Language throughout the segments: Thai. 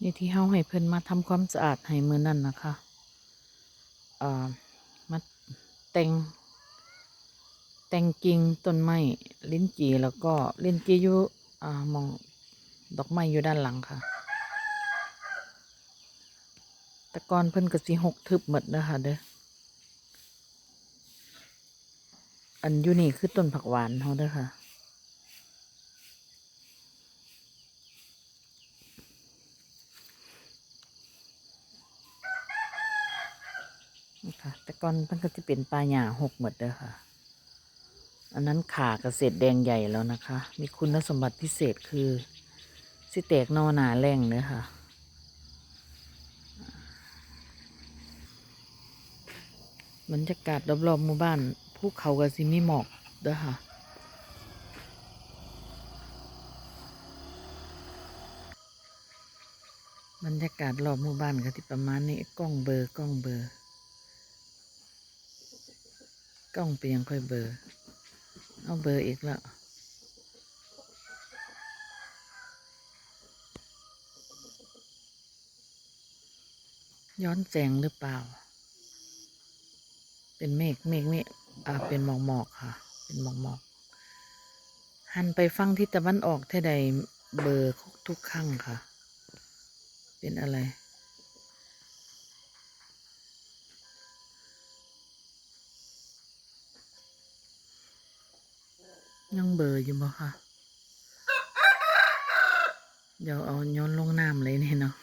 นี่ที่เฮาให้เพิ่นมาทำความสะอาดให้มื้อนั้นนะคะเอ่อมาแต่งแต่งกิ่งต้นไม้ลิ้นจี่แล้วก็ลิ้นจี่อยู่อ่ามองดอกไม้อยู่ด้านหลังค่ะ แต่ก่อนเพิ่นก็สิหกทึบหมดเด้อค่ะเด้ออันอยู่นี่คือต้นผักหวานเฮาเด้อค่ะ นะคะแต่ก่อนมันก็จะเป็นปลาหย่าหกหมดเด้อค่ะ อันนั้นขาเกษตรแดงใหญ่แล้วนะคะ มีคุณสมบัติพิเศษคือสิแตกนอหนาแรงเด้อค่ะบรรยากาศรอบๆหมู่บ้านภูเขาก็สิมีหมอกเด้อค่ะบรรยากาศรอบหมู่บ้านก็ที่ประมาณนี้กล้องเบอร์กล้องเบอร์ กล้องเปียงค่อยเบอร์ เอาเบอร์อีกแล้วย้อนแสงหรือเปล่า เป็นเมฆเมฆนี่อ่าเป็นหมอกหมอกค่ะ เป็นหมอกหมอกหันไปฟังทิศตะวันออกเท่าใดเบอร์ทุกครั้งค่ะ เป็นอะไร ยังเบอร์อยู่บ่คะเดี๋ยวเอาย้อนลงน้ำเลยนี่เนาะ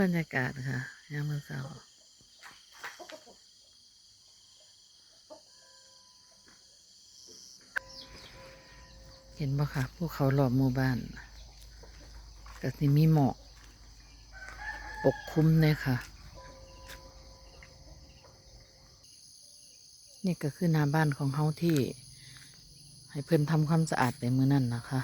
บรรยากาศค่ะยามมื้อเช้าเห็นบ่ค่ะพวกเขารอบหมู่บ้านก็สิมีหมอกปกคลุมเลยค่ะ นี่ก็คือหน้าบ้านของเฮาที่ ให้เพื่อนทำความสะอาดในมือนั่นนะคะ